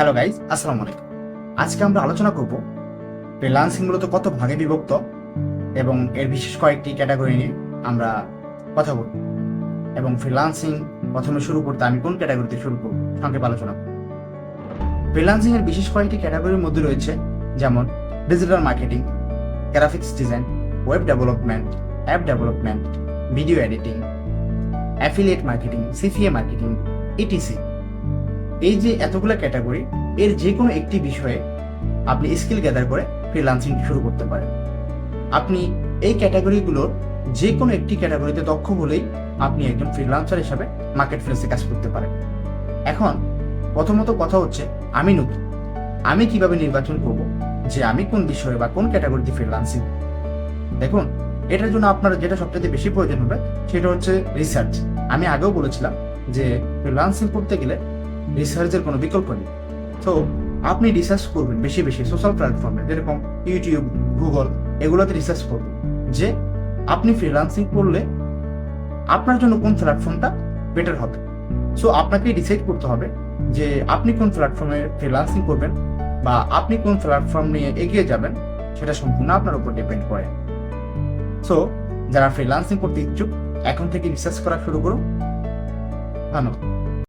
Hello guys আসসালামু আলাইকুম আজকে আমরা আলোচনা করব ফ্রিলান্সিং মূলত কত ভাগে বিভক্ত এবং এর বিশেষ কয়েকটি ক্যাটাগরি নিয়ে আমরা কথা বলব। এবং ফ্রিলান্সিং প্রথমে শুরু করতে আমি কোন ক্যাটাগরিতে শুরু করব, সংক্ষেপে আলোচনা করব। ফ্রিলান্সিং এর বিশেষ কয়েকটি ক্যাটাগরির মধ্যে রয়েছে যেমন digital marketing graphics design web development app development video editing affiliate marketing CPA marketing etc এই যে এতগুলো ক্যাটাগরি, এর যে কোনো একটি বিষয়ে আপনি স্কিল গ্যাদার করে ফ্রিলান্সিং শুরু করতে পারেন। আপনি এই ক্যাটাগরিগুলোর যে কোনো একটি ক্যাটাগরিতে দক্ষ হলেই আপনি একজন ফ্রিলান্সার হিসাবে মার্কেট প্লেসে কাজ করতে পারেন। এখন প্রথমত কথা হচ্ছে, আমি নতুন। আমি কীভাবে নির্বাচন করব? যে আমি কোন বিষয়ে বা কোন ক্যাটাগরিতে ফ্রিলান্সিং দেখুন, এটার জন্য আপনার যেটা সবচেয়ে বেশি প্রয়োজন হবে, সেটা হচ্ছে রিসার্চ আমি আগেও বলেছিলাম যে ফ্রিলান্সিং করতে গেলে রিসার্চের কোনো বিকল্প নেই। তো আপনি রিসার্চ করবেন বেশি বেশি সোশ্যাল প্ল্যাটফর্মে যেরকম ইউটিউব গুগল এগুলোতে রিসার্চ করবেন। যে আপনি ফ্রিলান্সিং করলে আপনার জন্য কোন প্ল্যাটফর্মটা বেটার হবে। সো আপনাকে ডিসাইড করতে হবে যে আপনি কোন প্ল্যাটফর্মে ফ্রিলান্সিং করবেন বা আপনি কোন প্ল্যাটফর্ম নিয়ে এগিয়ে যাবেন, সেটা সম্পূর্ণ আপনার উপর ডিপেন্ড করে। সো যারা ফ্রিলান্সিং করতে ইচ্ছুক, এখন থেকে রিসার্চ করা শুরু করুন। ধন্যবাদ।